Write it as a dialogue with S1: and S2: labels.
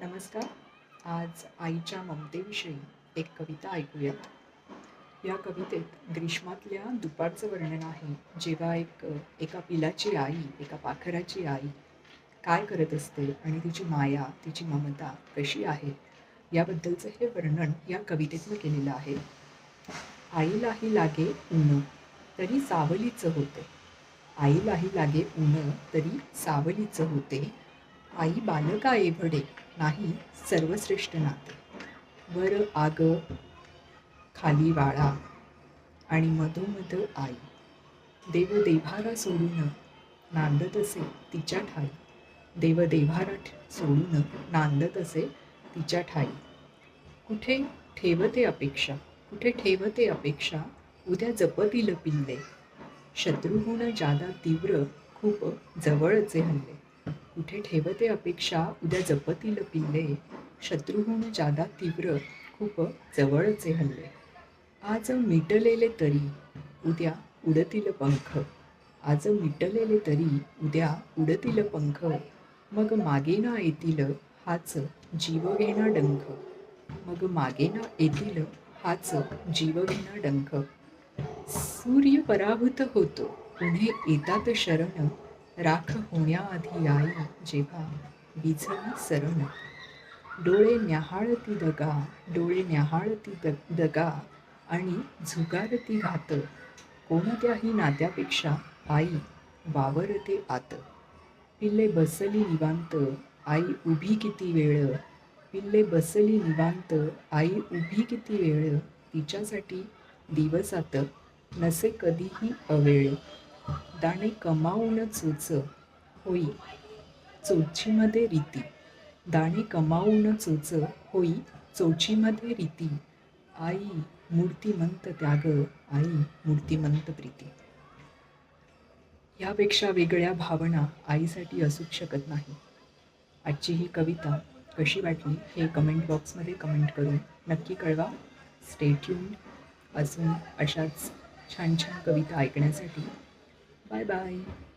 S1: नमस्कार. आज आईच्या ममतेविषयी एक कविता ऐकूयात. या कवितेत ग्रीष्मातल्या दुपारचं वर्णन आहे. जेव्हा एक एका पिलाची आई एका पाखराची आई काय करत असते आणि तिची माया तिची ममता कशी आहे याबद्दलचं हे वर्णन या कवितेतनं केलेलं आहे. आईलाही लागे ऊन तरी सावलीचं होते. आईलाही लागे ऊन तरी सावलीचं होते. आई बालका एवढे नाही सर्वश्रेष्ठ नाते. वर आग खाली वाळा आणि मधोमध आई. देव देव्हारा सोडून नांदत असे तिच्या ठाई. देव देवारा सोडून नांदत असे तिच्या ठाई. कुठे ठेवते अपेक्षा? कुठे ठेवते अपेक्षा? उद्या जपतील पिल्ले. शत्रुगुण जादा तीव्र खूप जवळचे हल्ले. कुठे ठेवते अपेक्षा? उद्या जपतील पिल्ले शत्रुहून जादा तीव्र खूप जवळचे हल्ले. आज मिटलेले तरी उद्या उडतील पंख. आज मिटलेले तरी उद्या उडतील पंख. मग मागे ना येतील हाच जीवघेणा डंख. मग मागे ना येतील हाच जीवघेणा डंख. सूर्य पराभूत होतो. पुढे येतात शरण. राख होण्याआधी आई जेव्हा विझली सरण डोळे न्याहाळती दगा डोळे न्याहाळती दग दगा आणि झुगारती घात. कोणत्याही नात्यापेक्षा आई वावरते आत. पिल्ले बसली निवांत आई उभी किती वेळ. पिल्ले बसली निवांत आई उभी किती वेळ. तिच्यासाठी दिवसात नसे कधीही अवेळ. दाणे कमावून चोच होई. चोचीमध्ये रीती. दाणे कमावून चोच होई चोचीमध्ये रीती. आई मूर्तिमंत त्याग आई मूर्तिमंत प्रीती. यापेक्षा वेगळ्या भावना आईसाठी असूच शकत नाही. आजची ही कविता कशी वाटली हे कमेंट बॉक्समध्ये कमेंट करून नक्की कळवा. स्टेट्यून अजून अशाच छान छान कविता ऐकण्यासाठी Bye-bye.